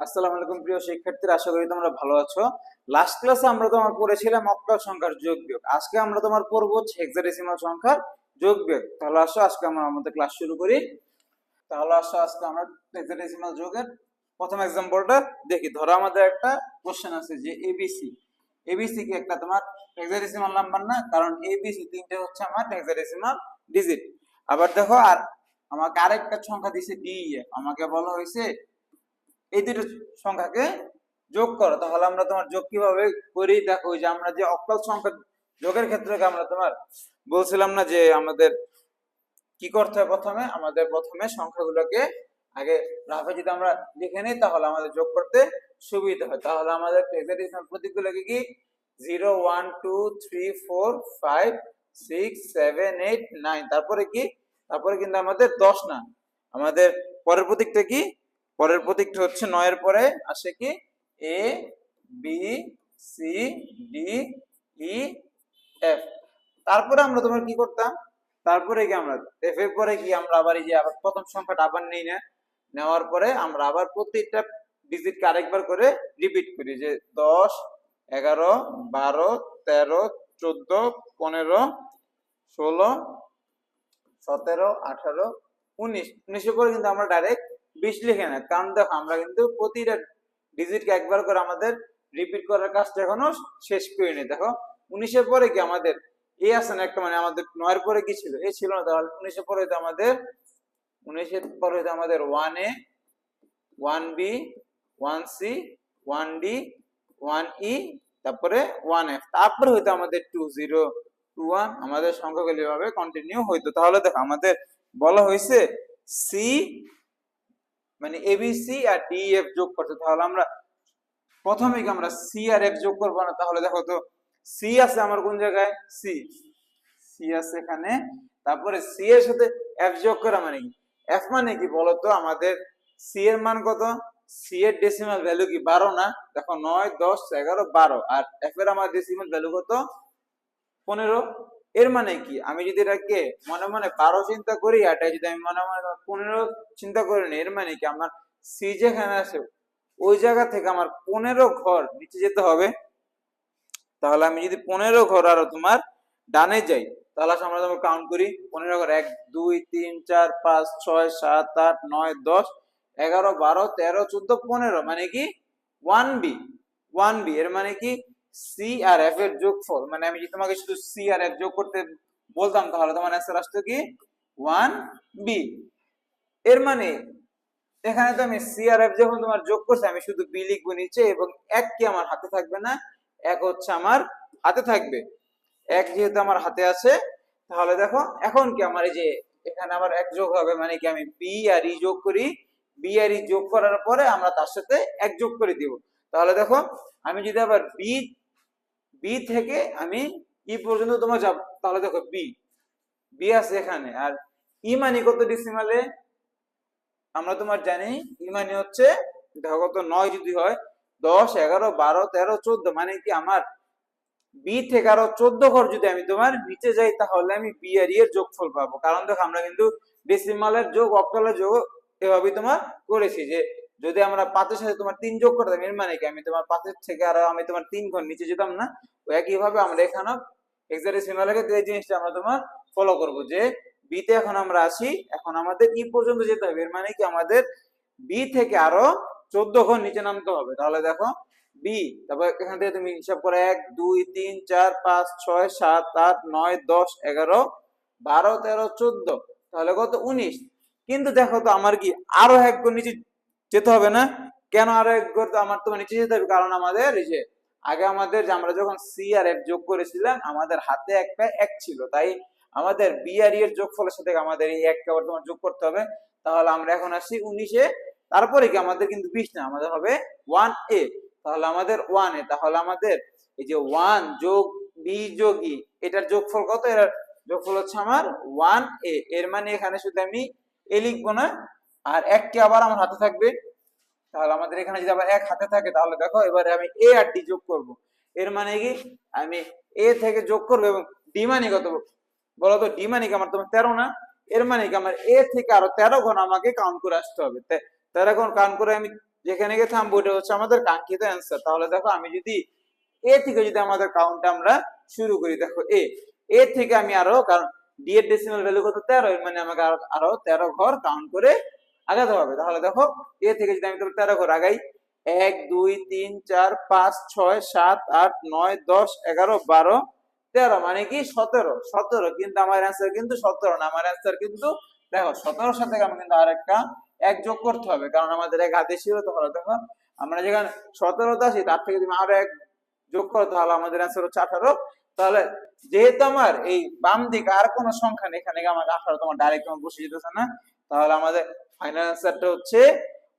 আসসালামু আলাইকুম প্রিয় শিক্ষার্থীরা, আশা করি তোমরা ভালো আছো। লাস্ট ক্লাসে আমরা তোমার পড়েছিলাম অক্টাল সংখ্যার যোগ বিয়োগ। আজকে আমরা তোমার হচ্ছে হেক্সাডেসিমাল সংখ্যার যোগ বিয়োগ। তাহলে আসো, আজকে আমরা আমাদের ক্লাস শুরু করি। তাহলে আসো, আজকে আমরা হেক্সাডেসিমাল যোগের প্রথম এক্সাম্পলটা দেখি। ধরো আমাদের একটা কোশ্চেন আছে যে এবিসি এবিসি কি একটা তোমার হেক্সাডেসিমাল নাম্বার না? কারণ এবিসি তিনটে হচ্ছে আমার হেক্সাডেসিমাল ডিজিট আবার দেখো, আর আমাকে আরেকটা সংখ্যা দিছে ডিএফ আমাকে বলা হয়েছে এই দুটো সংখ্যাকে যোগ করো। তাহলে আমরা তোমার যোগ কীভাবে করি? দেখো যে আমরা যে অক্টাল সংখ্যা যোগের ক্ষেত্রে আমরা তোমার বলছিলাম না যে আমাদের কি করতে হয় প্রথমে? আমাদের প্রথমে সংখ্যাগুলোকে আগে রাফে যদি আমরা লিখে নিই, তাহলে আমাদের যোগ করতে সুবিধা হয়। তাহলে আমাদের প্রতীকগুলোকে কি? Zero, one, two, three, four, five, six, seven, eight, nine. তারপরে কি? তারপরে কিন্তু আমাদের দশ না। আমাদের পরের প্রতীকটা কি? পরের প্রতীকটা হচ্ছে নয়ের পরে আসে কি? A B C D E F তারপরে আমরা তোমার কি করতাম? তারপরে কি আমরা এফ এর পরে কি আমরা আবার এই যে আবার প্রথম সংখ্যাটা আবার নেই না? নেওয়ার পরে আমরা আবার প্রত্যেকটা ডিজিটকে আরেকবার করে রিপিট করি যে দশ, এগারো, বারো, তেরো, চোদ্দ, পনেরো, ষোলো, সতেরো, আঠারো, উনিশ। উনিশের পরে কিন্তু আমরা ডাইরেক্ট বিশ লিখে না কারণ দেখো, আমরা কিন্তু প্রতিটা ডিজিটকে একবার করে আমাদের রিপিট করার কাজটা এখনও শেষ করিনি। দেখো, উনিশের পরে কি আমাদের এ আছে না একটা মানে আমাদের নয়ের পরে কি ছিল? এ ছিল না, তাহলে উনিশের পরে হয়তো আমাদের, উনিশের পরে হয়তো আমাদের one A one B one C one D one E তারপরে ওয়ান এফ তারপরে হয়তো আমাদের টু জিরো টু ওয়ান আমাদের সংখ্যাগুলি ভাবে কন্টিনিউ হইতো। তাহলে দেখো, আমাদের বলা হয়েছে সি মানে এবিসি আর ডি এফ যোগ করতে তাহলে আমরা প্রথমে কি আমরা সি আর এফ যোগ করব না? তাহলে দেখো তো সি আছে আমার কোন জায়গায়? সি সি আছে এখানে। তারপরে সি এর সাথে এফ যোগ করা মানে কি? এফ মানে কি বলতো? আমাদের সি এর মান কত? সি এর ডেসিমাল ভ্যালু কি বারো না? দেখো নয়, দশ, এগারো, বারো। আর এফ এর আমার ডেসিমাল ভ্যালু কত? পনেরো। এর মানে কি? আমি যদি এটাকে মনে মনে বারো চিন্তা করি আর যদি আমি মনে মনে পনেরো চিন্তা করি না, এর মানে কি? আমার সি যেখানে আছে, ওই জায়গা থেকে আমার পনেরো ঘর নিচে যেতে হবে। তাহলে আমি যদি পনেরো ঘর আরও তোমার ডানে যাই, তাহলে আমরা তোমার কাউন্ট করি, পনেরো ঘর, এক, দুই, তিন, চার, পাঁচ, ছয়, সাত, আট, নয়, দশ, এগারো, বারো, তেরো, চোদ্দ, পনেরো মানে কি? ওয়ান বি ওয়ান বি এর মানে কি? সি আর এফ এর যোগফল মানে আমি যদি তোমাকে শুধু সি আর এফ যোগ করতে বলতাম তাহলে তোমার অ্যান্সার আসতো কি? ওয়ান বি এর মানে এখানে তো আমি সি আর এফ যখন তোমার যোগ করছি, আমি শুধু বি লিখব নিচে এবং এক কি আমার হাতে থাকবে না? এক হচ্ছে আমার হাতে থাকবে। এক যেহেতু আমার হাতে আছে, তাহলে দেখো, এখন কি আমার এই যে এখানে আবার এক যোগ হবে মানে কি আমি বি আর ই যোগ করি? বি আর ই যোগ করার পরে আমরা তার সাথে এক যোগ করে দিব। তাহলে দেখো, আমি যদি আবার বি বি থেকে আমি ই পর্যন্ত তোমার যাব। তাহলে দেখো বি বি আছে এখানে। আর ই মানে কত ডিসিমালে আমরা তোমার জানি ই মানে হচ্ছে, দেখো কত নয় যদি হয়, দশ, এগারো, বারো, তেরো, চোদ্দ মানে কি আমার বি থেকে আরও চোদ্দ ঘর যদি আমি তোমার নিচে যাই, তাহলে আমি বি আর এর যোগফল পাবো। কারণ দেখো আমরা কিন্তু ডেসিমালের যোগ অক্টালের যোগ এভাবেই তোমার করেছি যে যদি আমরা পাঁচের সাথে তোমার তিন যোগ করতাম এর মানে কি? আমি তোমার পাঁচের থেকে আরও আমি তোমার তিন ঘর নিচে যেতাম না ও একইভাবে আমরা এখানেও এক্সাডেসিমালের ক্ষেত্রে এই জিনিসটা আমরা তোমার ফলো করব যে বিতে এখন আমরা আসি এখন আমাদের ই পর্যন্ত যেতে হবে, এর মানে কি? আমাদের বি থেকে আরও চোদ্দ ঘর নিচে নামতে হবে। তাহলে দেখো বি তারপর এখান থেকে তুমি হিসাব করে এক, দুই, তিন, চার, পাঁচ, ছয়, সাত, আট, নয়, দশ, এগারো, বারো, তেরো, চোদ্দ। তাহলে কত? উনিশ। কিন্তু দেখো তো আমার কি? আরও এক নিচে যেতে হবে না। কেন আরও এক ঘর তো আমার তো নিচে যেতে হবে, কারণ আমাদের এই যে, আগে আমাদের যে আমরা যখন সি আর এফ যোগ করেছিলাম, আমাদের হাতে একটা এক ছিল। তাই আমাদের বি আর ই এর যোগফলের সাথে আমাদের এই একটা আবার তোমার যোগ করতে হবে। তাহলে আমরা এখন আসি উনিশে। তারপরে কি? আমাদের কিন্তু বিশ না, আমাদের হবে ওয়ান এ। তাহলে আমাদের ওয়ান এ। তাহলে আমাদের এই যে ওয়ান যোগ বি যোগ ই এটার যোগফল কত? এর যোগফল হচ্ছে আমার ওয়ান এ। এর মানে এখানে শুধু আমি এ লিখব না আর একটি আবার আমার হাতে থাকবে। তাহলে আমাদের এখানে যদি আবার এক হাতে থাকে, তাহলে দেখো এবারে আমি এ আর ডি যোগ করব। এর মানে কি? আমি এ থেকে যোগ করব এবং ডি মানে কত? বলো তো ডি মানে কি? আমার তোমার তেরো না। এর মানে কি? আমার এ থেকে আরও তেরো ঘন আমাকে কাউন্ট করে আসতে হবে। তেরো ঘন কাউন্ট করে আমি যেখানে গিয়ে থামবো, ওটা হচ্ছে আমাদের কাঙ্ক্ষিত অ্যান্সার তাহলে দেখো আমি যদি এ থেকে যদি আমাদের কাউন্ট আমরা শুরু করি, দেখো এ এ থেকে আমি আরও, কারণ ডি এর ডেসিমাল ভ্যালু কত? তেরো। এর মানে আমাকে আরও তেরো ঘর কাউন্ট করে আগাতে হবে। তাহলে দেখো, এ থেকে যদি আমি তোমার তেরো ঘর আগাই, এক, দুই, তিন, চার, পাঁচ, ছয়, সাত, আট, নয়, দশ, এগারো, বারো, তেরো মানে কি সতেরো। সতেরো কিন্তু আমার অ্যান্সার কিন্তু সতেরো না। আমার অ্যান্সার কিন্তু দেখো, সতেরোর সাথে আমি কিন্তু আরেকটা এক যোগ করতে হবে। কারণ আমাদের এক হাতে ছিল তাহলে দেখো, আমরা যেখানে সতেরোতে আছি, তার থেকে তুমি আরও এক যোগ করো, তাহলে আমাদের অ্যান্সার হচ্ছে আঠারো। তাহলে যেহেতু আমার এই বাম দিকে আর কোনো সংখ্যা নেই, এখানে আমার আঠারো তোমার ডাইরেক্ট তোমার বসে যেতেছে না, তাহলে আমাদের ফাইনাল অ্যান্সারটা হচ্ছে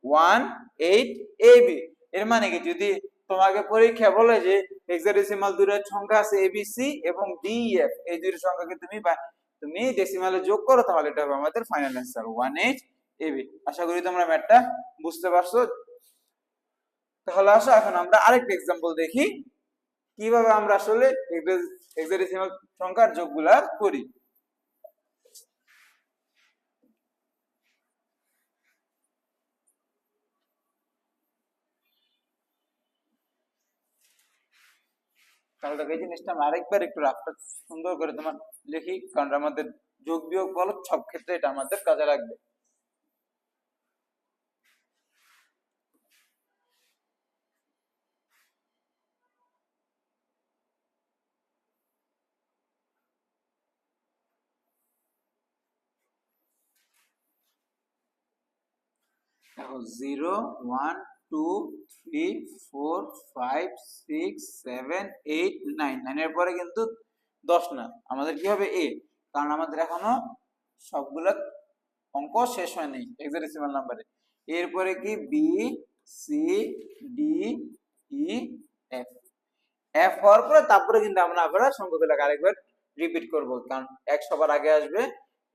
ওয়ান এইট এ বি এর মানে কি? যদি তোমাকে পরীক্ষা বলে যে হেক্সাডেসিমাল দুইটা সংখ্যা আছে এবিসি এবং ডিএফ এই দুইটা সংখ্যাকে তুমি বা- তুমি ডেসিমালে যোগ করো, তাহলে এটা হবে আমাদের final answer one eight A B আশা করি তোমরা ম্যাথটা বুঝতে পারছ। তাহলে আসো, এখন আমরা আরেকটা এক্সাম্পল দেখি। কীভাবে আমরা আসলে হেক্সাডেসিমাল সংখ্যার যোগগুলা করি? তাহলে এই জিনিসটা আমি আরেকবার একটু রাফটা সুন্দর করে তোমার লিখি, কারণ আমাদের যোগ বিয়োগ বলো, সব ক্ষেত্রে এটা আমাদের কাজে লাগবে। Zero one two three four five six seven eight nine নাইনের পরে কিন্তু দশ না। আমাদের কি হবে? এ কারণ আমাদের এখনও সবগুলো অঙ্ক শেষ হয়নি হেক্সাডেসিমাল নাম্বারে এরপরে কি? B C D E F F হওয়ার পরে তারপরে কিন্তু আমরা আবার সংখ্যাগুলোকে আরেকবার রিপিট করব। কারণ এক সবার আগে আসবে,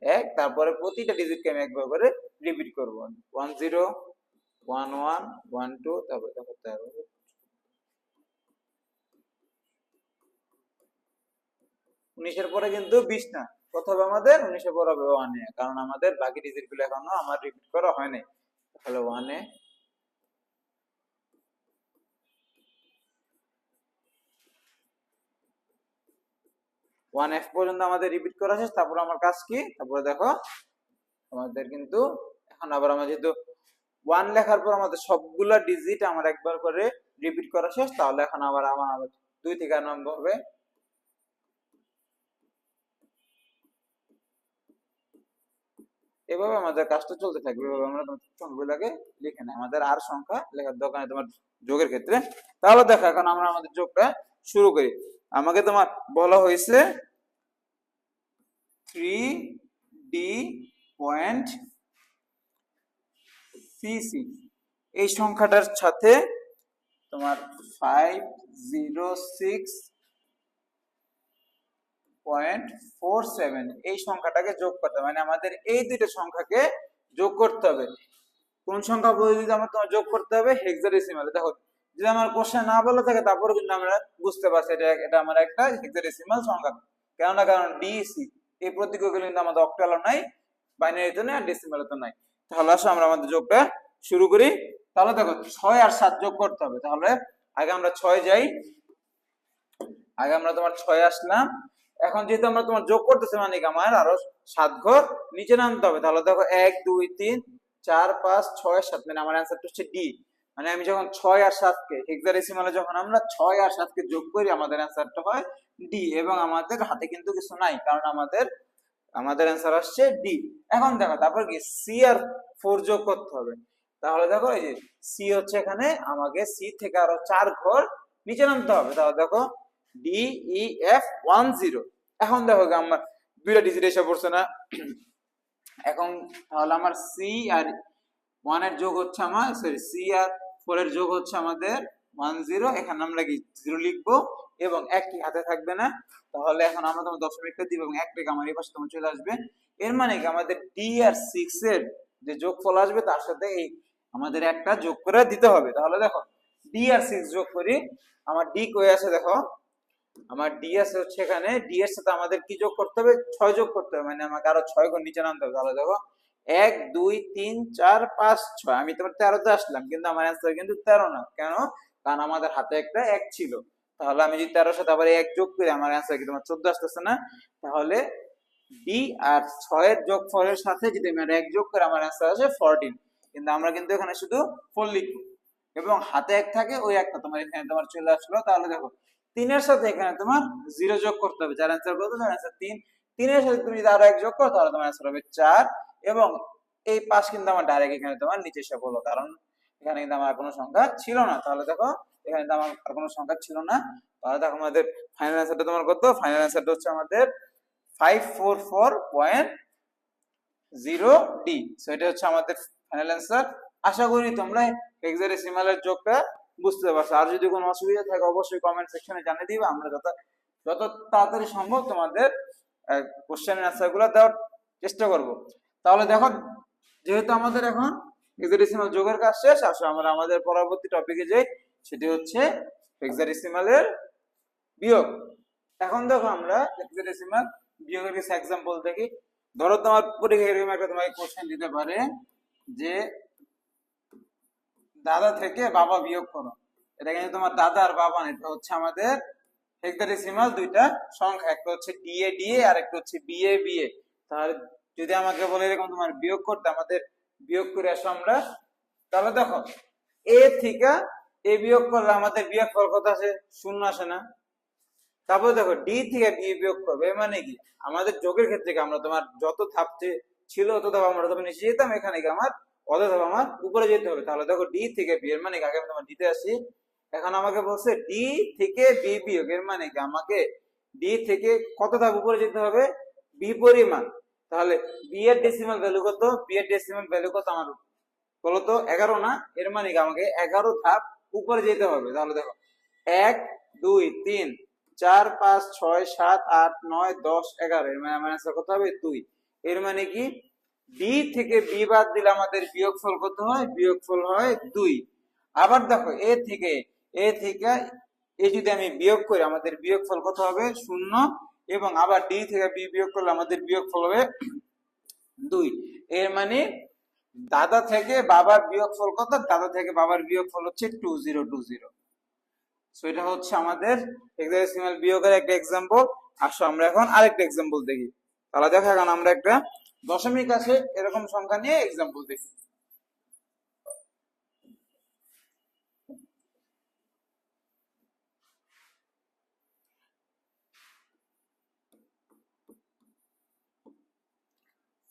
এক, তারপরে প্রতিটা ডিজিটকে আমি একবার করে রিপিট করব। One zero one one one two তারপরে দেখো তেরো। উনিশের পরে কিন্তু বিশ না। কত আমাদের উনিশের পর হবে ওয়ানে কারণ আমাদের বাকি ডিজিটগুলো এখনও আমার রিপিট করা হয়নি। তাহলে ওয়ানে ওয়ান এফ পর্যন্ত আমাদের রিপিট করা শেষ, তারপর আমার কাজ কি? তারপরে দেখো, আমাদের কিন্তু, এখন আবার আমরা যেহেতু ওয়ান লেখার পর আমাদের সবগুলা ডিজিট আমার একবার করে রিপিট করা শেষ, তাহলে এখন আবার আমার আবার দুই থেকে আরম্ভ হবে। এভাবে আমাদের কাজটা চলতে থাকবে, এভাবে আমরা সংখ্যাগুলোকে লিখে নেই। আমাদের আর সংখ্যা লেখার দোকানে তোমার যোগের ক্ষেত্রে। তাহলে দেখো, এখন আমরা আমাদের যোগটা শুরু করি। আমাকে তোমার বলা হয়েছে থ্রি ডি পয়েন্ট সিসি এই সংখ্যাটার সাথে তোমার five zero six point four seven এই সংখ্যাটাকে যোগ করতে হবে। মানে আমাদের এই দুইটা সংখ্যাকে যোগ করতে হবে। কোন সংখ্যা বলে যদি আমরা তোমার যোগ করতে হবে হেক্সাডেসিমালে দেখো, যদি আমার কোশ্চেন না বলা থাকে, তারপরে কিন্তু আমরা বুঝতে পারছি এটা এটা আমার একটা হেক্সাডেসিমাল সংখ্যা। কেননা, কারণ ডিসি এই প্রতীকগুলো কিন্তু আমাদের অক্টালও নাই বাইনারিতে নাই, আর ডেসিমালে তো নাই। তাহলে আসো আমরা আমাদের যোগটা শুরু করি। তাহলে দেখো, ছয় আর সাত যোগ করতে হবে। তাহলে আগে আমরা ছয় যাই। আগে আমরা তোমার ছয় আসলাম। এখন যেহেতু আমরা তোমার যোগ করতেছি মানে আমার? আরও সাত ঘর নিচে নামতে হবে। তাহলে দেখো, এক, দুই, তিন, চার, পাঁচ, ছয়, সাত। মানে আমার অ্যান্সারটা হচ্ছে ডি মানে আমি যখন ছয় আর সাতকে হেক্সাডেসিমালে যখন আমরা ছয় আর সাতকে যোগ করি, আমাদের অ্যান্সারটা হয় ডি এবং আমাদের হাতে কিন্তু কিছু নাই, কারণ আমাদের আমাদের অ্যান্সার আসছে ডি এখন দেখো, তারপর কি? সি আর ফোর যোগ করতে হবে। তাহলে দেখো, এই যে সি হচ্ছে এখানে, আমাকে সি থেকে আরও চার ঘর নিচে নামতে হবে। তাহলে দেখো D E F one zero এখন দেখো আমার দুইটা ডিজিট এসে পড়ছে না। এখন তাহলে আমার সি আর ওয়ানের যোগ হচ্ছে আমার সরি সি আর ফোর এর যোগ হচ্ছে আমাদের ওয়ান জিরো এখানে আমরা কি জিরো লিখব? এবং এক কি হাতে থাকবে না? তাহলে এখন আমরা তোমার দশমিকটা দিব এবং এক রেখে আমার এই পাশে তোমার চলে আসবে। এর মানে কি? আমাদের ডি আর সিক্স এর যে যোগফল আসবে, তার সাথে এই আমাদের একটা যোগ করে দিতে হবে। তাহলে দেখো ডি আর সিক্স যোগ করি, আমার ডি কই আছে দেখো? আমার ডি আছে হচ্ছে এখানে ডি এর সাথে আমাদের কি যোগ করতে হবে? ছয় যোগ করতে হবে মানে আমাকে আরও ছয় গুণ নিচে নামতে হবে। তাহলে দেখো, এক, দুই, তিন, চার, পাঁচ, ছয়। আমি তোমার তেরোতে আসলাম, কিন্তু আমার অ্যান্সার কিন্তু তেরো না। কেন? কারণ আমাদের হাতে একটা এক ছিল। তাহলে আমি যদি তেরোর সাথে আবার এক যোগ করি, আমার অ্যান্সার কি তোমার চোদ্দ আসতেছে না? তাহলে ডি আর ছয়ের যোগ ফলের সাথে যদি আমি এক যোগ করে, আমার অ্যান্সার আসে ফোরটিন কিন্তু আমরা কিন্তু এখানে শুধু ফোর লিখব। এবং হাতে এক থাকে, ওই একটা তোমার এখানে তোমার চলে আসলো। তাহলে দেখো, তিনের সাথে এখানে তোমার জিরো যোগ করতে হবে। যার অ্যান্সার কত? তার অ্যান্সার তিন। তিনের সাথে তুমি যদি আরও এক যোগ করো, তাহলে তোমার অ্যান্সার হবে চার। এবং এই পাঁচ কিন্তু আমার ডাইরেক্ট এখানে তোমার নিচে এসে বলো কারণ এখানে কিন্তু আমার কোনো সংখ্যা ছিল না। তাহলে দেখো এখানে কিন্তু আমার আর কোনো সংখ্যা ছিল না। তাহলে দেখো আমাদের ফাইনাল অ্যান্সারটা তোমার কত? ফাইনাল অ্যান্সারটা হচ্ছে আমাদের five four four point zero D so এটা হচ্ছে আমাদের ফাইনাল অ্যান্সার আশা করি তোমরা হেক্সাডেসিমালের যোগটা বুঝতে পারছ। আর যদি কোনো অসুবিধা থাকে, অবশ্যই কমেন্ট সেকশনে জানিয়ে দিবে। আমরা যত যত তাড়াতাড়ি সম্ভব তোমাদের কোশ্চেনের অ্যান্সারগুলো দেওয়ার চেষ্টা করব। তাহলে দেখো, যেহেতু আমাদের এখন হেক্সাডেসিমাল যোগের কাজ শেষ, আসো আমরা আমাদের পরবর্তী টপিকে যাই। সেটি হচ্ছে হেক্সাডেসিমালের বিয়োগ। এখন দেখো আমরা হেক্সাডেসিমাল বিয়োগের কিছু এক্সাম্পল দেখি। ধরো তোমার পরীক্ষায় এরকম একটা তোমাকে কোশ্চেন দিতে পারে যে দাদা থেকে বাবা বিয়োগ করো। এটা কিন্তু তোমার দাদা আর বাবা না, এটা হচ্ছে আমাদের হেক্সাডেসিমাল দুইটা সংখ্যা। একটা হচ্ছে ডিএ ডিএ আর একটা হচ্ছে বিএ বিএ তাহলে যদি আমাকে বলে এরকম তোমার বিয়োগ করতে, আমাদের বিয়োগ করে আসো আমরা। তাহলে দেখো এ থেকে এ বিয়োগ করলে আমাদের বিয়োগ ফল কত আসে? শূন্য আসে না। তারপর দেখো ডি থেকে বি বিয়োগ করবে মানে কি? আমাদের যোগের ক্ষেত্রে আমরা তোমার যত ধাপ ছিল তত ধাপ আমরা তবে নিচে যেতাম, এখানে কি আমার অত ধাপ আমার উপরে যেতে হবে। তাহলে দেখো ডি থেকে বি এর মানে আগে আমি তোমার দিতে আসি। এখন আমাকে বলছে ডি থেকে বি বিয়োগ, এর মানে কি? আমাকে ডি থেকে কত ধাপ উপরে যেতে হবে? বি পরিমাণ তাহলে বি এর ডেসিমাল ভ্যালু কত? বি এর ডেসিমাল ভ্যালু কত আমার? বলতো এগারো না? এর মানে কি? আমাকে এগারো ধাপ উপরে যেতে হবে, তাহলে দেখো, এক, দুই, তিন, চার, পাঁচ, ছয়, সাত, আট, নয়, দশ, এগারো, এর মানে আমার কত হবে? দুই। এর মানে কি? ডি থেকে বি বাদ দিলে আমাদের বিয়োগফল কত হয়? বিয়োগফল হয় দুই। আবার দেখো এ থেকে এ থেকে এ যদি আমি বিয়োগ করি, আমাদের বিয়োগফল কত হবে? শূন্য। এবং আবার ডি থেকে বি বিয়োগ করলে আমাদের বিয়োগফল হবে দুই। এর মানে দাদা থেকে বাবার বিয়োগফল কত? দাদা থেকে বাবার বিয়োগফল হচ্ছে two zero two zero so এটা হচ্ছে আমাদের হেক্সাডেসিমাল বিয়োগের একটা এক্সাম্পল আসো, আমরা এখন আরেকটা এক্সাম্পল দেখি। তাহলে দেখো, এখন আমরা একটা দশমিক আছে, এরকম সংখ্যা নিয়ে এক্সাম্পল দেখি।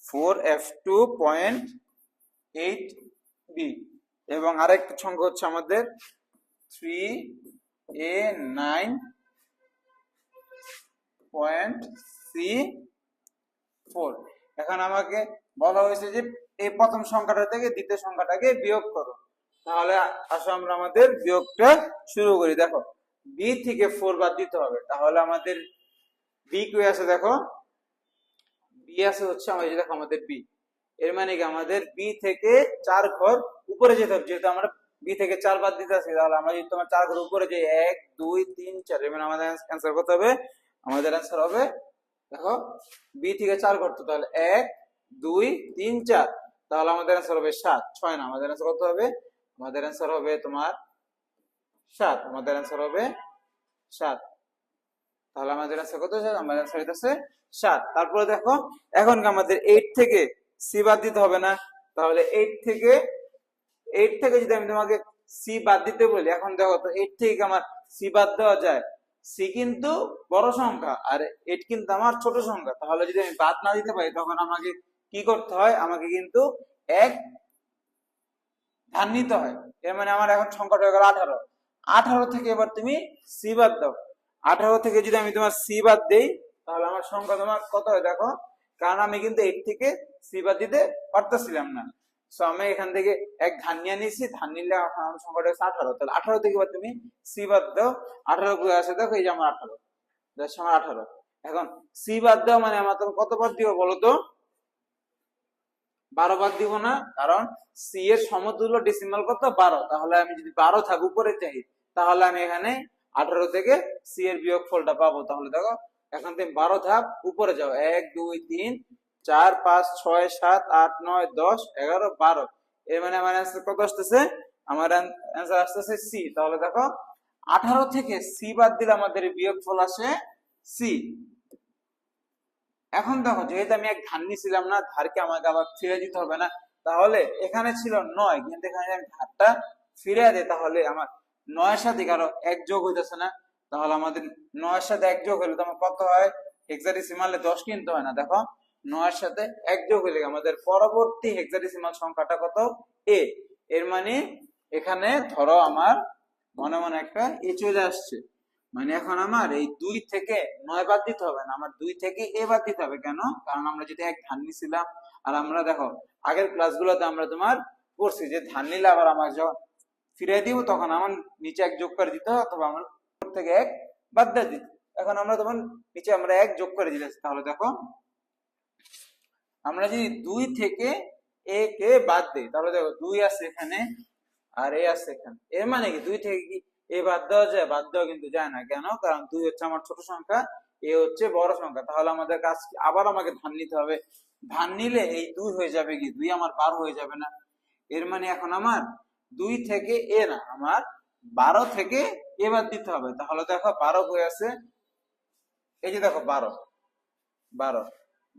Four F two point eight B. এবং আরেকটা সংখ্যা হচ্ছে আমাদের three A nine point C four. এখন আমাকে বলা হয়েছে যে এই প্রথম সংখ্যাটা থেকে দ্বিতীয় সংখ্যাটাকে বিয়োগ করো। তাহলে আসো আমরা আমাদের বিয়োগটা শুরু করি। দেখো বি থেকে ফোর বাদ দিতে হবে। তাহলে আমাদের বি কই আছে দেখো? বি আছে হচ্ছে আমাদের দেখো আমাদের বি এর মানে কি? আমাদের বি থেকে চার ঘর উপরে যেতে হবে। যেহেতু আমরা বি থেকে চার বাদ দিতে আসি তাহলে আমরা যদি তোমার চার ঘর উপরে যে এক, দুই, তিন, চার, এর মানে আমাদের অ্যান্সার করতে হবে। আমাদের অ্যান্সার হবে, দেখো বি থেকে চার ঘর তো, তাহলে এক, দুই, তিন, চার। তাহলে আমাদের অ্যান্সার হবে সাত। ছয় না, আমাদের অ্যান্সার কত হবে। আমাদের অ্যান্সার হবে তোমার সাত। আমাদের অ্যান্সার হবে সাত। তাহলে আমাদের অ্যান্সার কত আমাদের অ্যান্সার হইতেছে সাত। তারপরে দেখো, এখন আমাদের এইট থেকে সি বাদ দিতে হবে না। তাহলে এইট থেকে এইট থেকে যদি আমি তোমাকে সি বাদ দিতে বলি, এখন দেখো তো এইট থেকে আমার সি বাদ দেওয়া যায়? সি কিন্তু বড় সংখ্যা, আর এইট কিন্তু আমার ছোট সংখ্যা। তাহলে যদি আমি বাদ না দিতে পারি, তখন আমাকে কি করতে হয়? আমাকে কিন্তু এক ধান নিতে হয়। এর মানে আমার এখন সংখ্যাটা হয়ে গেল আঠারো। আঠারো থেকে এবার তুমি সি বাদ দাও। আঠারো থেকে যদি আমি তোমার সি বাদ দেই, তাহলে আমার সংখ্যা তোমার কত হয়? দেখো, কারণ আমি কিন্তু এইট থেকে সি বাদ দিতে পারতেছিলাম না। সো আমি এখান থেকে এক ধান নিয়ে নিয়েছি ধান নিলে আমার সংখ্যাটা হচ্ছে আঠারো। তাহলে আঠারো থেকে তুমি সি দাও আঠারো করে আসে দেখো এই যে আমার আঠারো। দেখছ আমার আঠারো। এখন সি দাও মানে আমার তখন কত বাদ দিব বলো তো? বারো বাদ দিব না, কারণ সি এর সমতুল্য ডেসিমাল কত? বারো। তাহলে আমি যদি বারো থাক উপরে চাই, তাহলে আমি এখানে আঠারো থেকে সি এর বিয়োগ ফলটা পাবো। তাহলে দেখো, এখন তুমি বারো ধাপ উপরে যাও। এক, দুই, তিন চার, পাঁচ, ছয়, সাত, আট, নয়, দশ, এগারো, বারো। এর মানে আমার অ্যান্সার কত আসতেছে? আমার অ্যান্সার আসতেছে সি তাহলে দেখো, আঠারো থেকে সি বাদ দিলে আমাদের বিয়োগ ফল আসে সি এখন দেখো, যেহেতু আমি এক ধান নিছিলাম না, ধারকে আমাকে আবার ফিরে দিতে হবে না। তাহলে এখানে ছিল নয়, কিন্তু এখানে ধারটা ফিরে দেয় তাহলে আমার নয়ের সাথে কারও এক যোগ হইতেছে না? তাহলে আমাদের নয়ের সাথে এক যোগ হলে তোমার কত হয়? হেক্সাডেসিমালে দশ কিনতে হয় না। দেখো নয়ের সাথে এক যোগ হলে আমাদের পরবর্তী হেক্সাডেসিমাল সংখ্যাটা কত? এ এর মানে এখানে ধরো আমার মনে মনে একটা এ চলে আসছে। মানে এখন আমার এই দুই থেকে নয় বাদ দিতে হবে না, আমার দুই থেকে এ বাদ দিতে হবে। কেন? কারণ আমরা যদি এক ধান নিছিলাম, আর আমরা দেখো, আগের ক্লাসগুলোতে আমরা তোমার পড়ছি যে ধান নিলে আবার আমার যখন ফিরে দিব, তখন আমার নিচে এক যোগ করে দিতে অথবা আমার থেকে এক বাদ দিয়ে দিতে এখন আমরা তখন নিচে আমরা এক যোগ করে দিতে তাহলে দেখো আমরা যদি দুই থেকে এ কে বাদ দিই, তাহলে দেখো দুই আছে এখানে আর এ আছে এখানে। এর মানে কি? দুই থেকে কি? এ বাদ দেওয়া যায়? বাদ দেওয়া কিন্তু যায় না। কেন? কারণ দুই হচ্ছে আমার ছোট সংখ্যা, এ হচ্ছে বড় সংখ্যা। তাহলে আমাদের কাজ আবার আমাকে ধান নিতে হবে। ধান নিলে এই দুই হয়ে যাবে কি? দুই আমার বার হয়ে যাবে না। এর মানে এখন আমার দুই থেকে এ না, আমার বারো থেকে এ বাদ দিতে হবে। তাহলে দেখো বারো হয়ে আছে। এই যে দেখো বারো। বারো।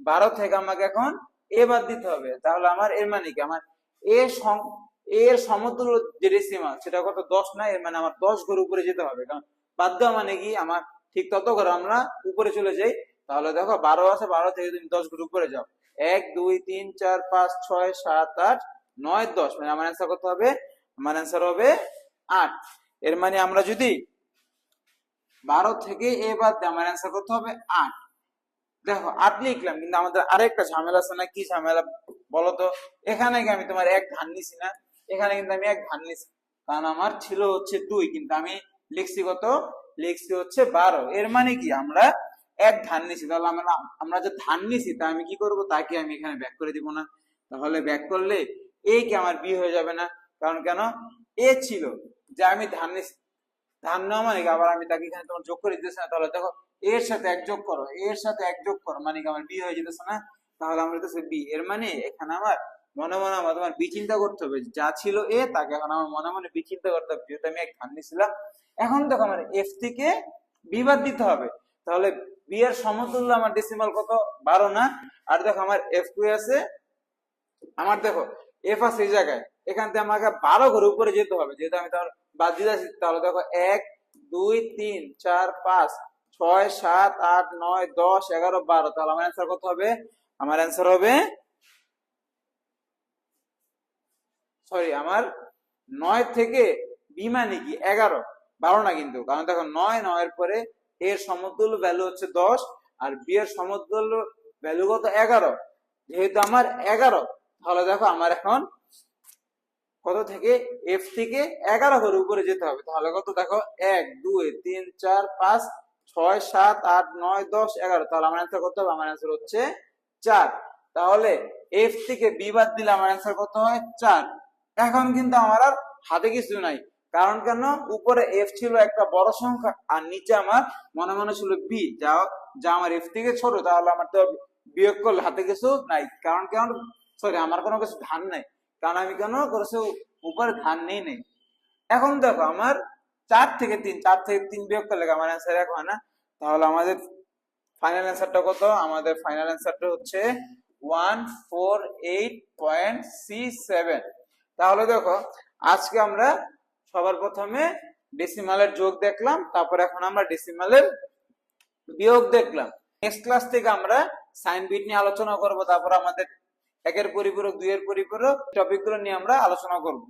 বারো থেকে আমাকে এখন এ বাদ দিতে হবে। তাহলে আমার এর মানে কি? আমার এ এর সমতুল্য যে রেসিমা সেটা কত? দশ না? এর মানে আমার দশ ঘর উপরে যেতে হবে। কারণ বাদ দেওয়া মানে কি? আমার ঠিক তত ঘর আমরা উপরে চলে যাই। তাহলে দেখো, বারো আছে, বারো থেকে তুমি দশ ঘর উপরে যাও। এক, দুই, তিন, চার, পাঁচ, ছয়, সাত, আট, নয়, দশ। মানে আমার অ্যান্সার করতে হবে? আমার অ্যান্সার হবে আট। এর মানে আমরা যদি বারো থেকে এ বাদ আমার অ্যান্সার করতে হবে? আট। দেখো আট লিখলাম কিন্তু আমাদের আরেকটা ঝামেলা আছে না, কি ঝামেলা বলতো? এখানে কি আমি তোমার এক ধান নিছি না, এখানে কিন্তু আমি এক ধান নিছি। কারণ আমার ছিল হচ্ছে দুই, কিন্তু আমি লিখছি কত? লিখছি হচ্ছে বারো। এর মানে কি? আমরা এক ধান নিছি। তাহলে আমরা আমরা যে ধান নিছি, তা আমি কি করব? তাকে আমি এখানে ব্যাক করে দিব না। তাহলে ব্যাক করলে এই কি আমার বি হয়ে যাবে না। কারণ কেন? এ ছিল যে আমি ধান নিছি। ধান নেওয়া মানে আবার আমি তাকে এখানে তোমার যোগ করে দিতেছি না। তাহলে দেখো এর সাথে এক যোগ করো, এর সাথে এক যোগ করো মানে কি আমার বি হয়ে যেতেছে না? তাহলে আমার হইতেছে বি এর মানে এখানে আমার মনে মনে আমার তোমার বি চিন্তা করতে হবে, যা ছিল এ তাকে এখন আমার মনে মনে বি চিন্তা করতে হবে, যেহেতু আমি এক ধান নিছিলাম এখন দেখো আমার এফ থেকে বি বাদ দিতে হবে, তাহলে বি এর সমতুল্য আমার ডেসিমাল কত? বারো না? আর দেখো আমার এফ টু আছে, আমার দেখো এফ আছে এই জায়গায়, এখান থেকে আমাকে বারো ঘর উপরে যেতে হবে, যেহেতু আমি তাহলে বাদ দিতে তাহলে দেখো এক, দুই, তিন, চার, পাঁচ ছয়, সাত, আট, নয়, দশ, এগারো, বারো। তাহলে আমার অ্যান্সার কত হবে? আমার অ্যান্সার হবে সরি আমার নয় থেকে বি মানে কি? এগারো। বারো না কিন্তু। কারণ দেখো, নয়, নয়ের পরে এর সমতুল্য ভ্যালু হচ্ছে দশ আর বি এর সমতুল্য ভ্যালু কত? এগারো। যেহেতু আমার এগারো, তাহলে দেখো আমার এখন কত থেকে? এফ থেকে এগারো করে উপরে যেতে হবে। তাহলে কত? দেখো, এক, দুই, তিন, চার, পাঁচ ছয়, সাত, আট, নয়, দশ, এগারো। তাহলে আমার অ্যান্সার কত হবে। আমার অ্যান্সার হচ্ছে চার। তাহলে এফ থেকে বি বাদ দিলে আমার অ্যান্সার কত হয়? চার। এখন কিন্তু আমার আর হাতে কিছু নাই। কারণ কেন? উপরে এফ ছিল একটা বড় সংখ্যা, আর নিচে আমার মনে মনে ছিল বি যা যা আমার এফ থেকে ছোট, তাহলে আমার তো বিয়োগ করলে হাতে কিছু নাই। কারণ কেন? সরি আমার কোনো কিছু ধান নাই। কারণ আমি কেন? করেছে, উপরে ধান নেই নেই। এখন দেখো, আমার চার থেকে তিন, চার থেকে তিন বিয়োগ করলে আমার অ্যান্সার এক হয়? না তাহলে আমাদের ফাইনাল অ্যান্সারটা কত? আমাদের ফাইনাল অ্যান্সারটা হচ্ছে one four eight point C seven তাহলে দেখো, আজকে আমরা সবার প্রথমে ডেসিমালের যোগ দেখলাম, তারপর এখন আমরা ডেসিমালের বিয়োগ দেখলাম। নেক্সট ক্লাস থেকে আমরা সাইন বিট নিয়ে আলোচনা করব, তারপর আমাদের একের পরিপূরক, দুইয়ের পরিপূরক টপিকগুলো নিয়ে আমরা আলোচনা করব।